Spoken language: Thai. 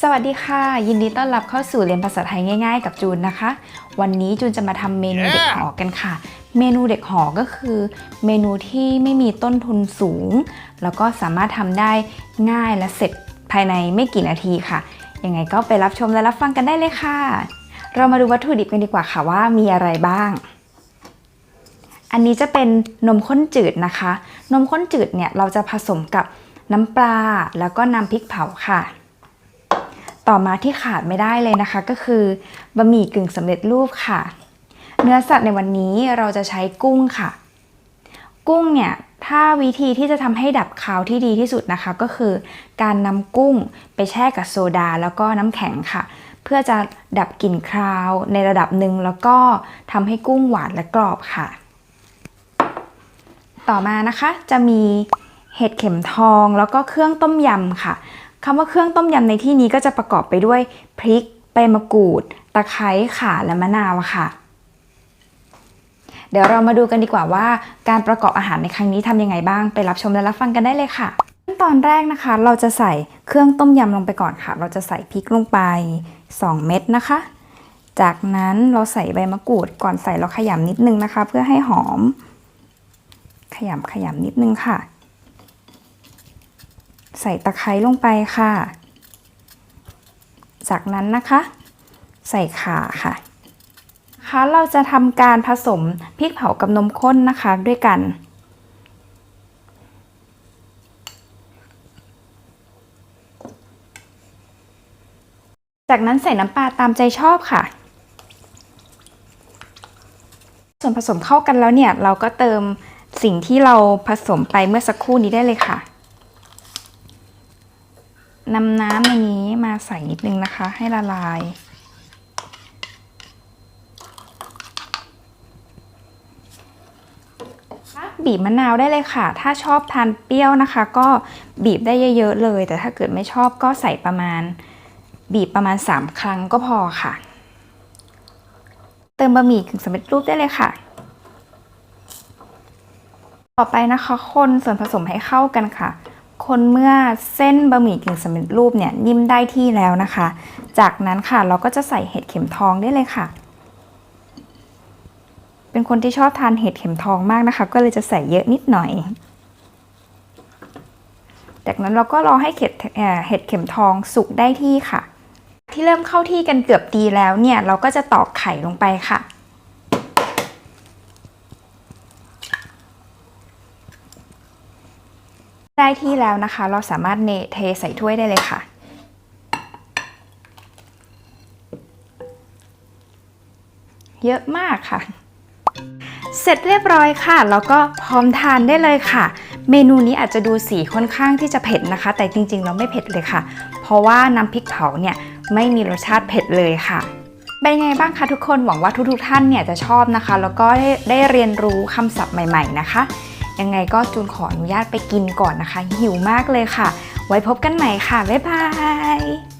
สวัสดีค่ะ ยินดีต้อนรับเข้าสู่เรียนภาษาไทยง่าย ๆ กับจูนนะคะ วันนี้จูนจะมาทำเมนูเด็กหอกันค่ะ เมนูเด็กหอก็คือ เมนูที่ไม่มีต้นทุนสูง แล้วก็สามารถทำได้ง่ายและเสร็จภายในไม่กี่นาทีค่ะ ยังไงก็ไปรับชมและรับฟังกันได้เลยค่ะ เรามาดูวัตถุดิบกันดีกว่าค่ะว่ามีอะไรบ้างอันนี้จะเป็นนมข้นจืดนะคะ นมข้นจืดเนี่ยเราจะผสมกับน้ำปลาแล้วก็น้ำพริกเผาค่ะ ต่อมาที่ขาดไม่ได้เลยนะคะ ก็คือบะหมี่กึ่งสำเร็จรูปค่ะ เนื้อสัตว์ในวันนี้เราจะใช้กุ้งค่ะ กุ้งเนี่ยถ้าวิธีที่จะทำให้ดับคาวที่ดีที่สุดนะคะ ก็คือการนำกุ้งไปแช่กับโซดาแล้วก็น้ำแข็งค่ะ เพื่อจะดับกลิ่นคาวในระดับหนึ่งแล้วก็ทำให้กุ้งหวานและกรอบค่ะ ต่อมานะคะจะมีเห็ดเข็มทองแล้วก็เครื่องต้มยำค่ะ คำว่าเครื่องต้มยำในที่นี้ก็จะประกอบไปด้วยพริกใบมะกรูด ตะไคร้ข่าและมะนาวค่ะ เดี๋ยวเรามาดูกันดีกว่าว่า การประกอบอาหารในครั้งนี้ทำยังไงบ้าง ไปรับชมและรับฟังกันได้เลยค่ะขั้นตอนแรกนะคะ เราจะใส่เครื่องต้มยำลงไปก่อนค่ะ เราจะใส่พริกลงไป 2 เม็ดนะคะ จากนั้นเราใส่ใบมะกรูด ก่อนใส่เราขยำนิดนึงนะคะ เพื่อให้หอม ขยำขยำนิดนึงค่ะ ใส่ตะไคร้ลงไปค่ะ จากนั้นนะคะ ใส่ข่าค่ะคะเราจะทำการผสมพริกเผากับนมข้นนะคะด้วยกัน จากนั้นใส่น้ำปลาตามใจชอบค่ะ ส่วนผสมเข้ากันแล้วเนี่ย เราก็เติมสิ่งที่เราผสมไปเมื่อสักครู่นี้ได้เลยค่ะ นำน้ำในนี้มาใส่นิดนึงนะคะ ให้ละลาย บีบมะนาวได้เลยค่ะ ถ้าชอบทานเปรี้ยวนะคะ ก็บีบได้เยอะๆเลย แต่ถ้าเกิดไม่ชอบก็ใส่ประมาณ บีบประมาณ 3 ครั้งก็พอค่ะ เติมบะหมี่กึ่งสำเร็จรูปได้เลยค่ะ ต่อไปนะคะ คนส่วนผสมให้เข้ากันค่ะ คนเมื่อเส้นบะหมี่กึ่งสำเร็จรูปเนี่ยนิ่มได้ที่แล้วนะคะ จากนั้นค่ะเราก็จะใส่เห็ดเข็มทองได้เลยค่ะ เป็นคนที่ชอบทานเห็ดเข็มทองมากนะคะ ก็เลยจะใส่เยอะนิดหน่อย จากนั้นเราก็รอให้เห็ดเเห็ดเข็มทองสุกได้ที่ค่ะ ที่เริ่มเข้าที่กันเกือบดีแล้วเนี่ยเราก็จะตอกไข่ลงไปค่ะ ได้ที่แล้วนะคะ เราสามารถเนเทใส่ถ้วยได้เลยค่ะ เยอะมากค่ะ เสร็จเรียบร้อยค่ะ แล้วก็พร้อมทานได้เลยค่ะ เมนูนี้อาจจะดูสีค่อนข้างที่จะเผ็ดนะคะ แต่จริงๆ เราไม่เผ็ดเลยค่ะ เพราะว่าน้ำพริกเผาเนี่ยไม่มีรสชาติเผ็ดเลยค่ะเป็นไงบ้างคะทุกคนหวังว่าทุกๆท่านเนี่ยจะชอบนะคะ แล้วก็ได้ได้เรียนรู้คำศัพท์ใหม่ ๆ นะคะ ยังไงก็จูนขออนุญาตไปกินก่อนนะคะ หิวมากเลยค่ะ ไว้พบกันใหม่ค่ะ บ๊ายบาย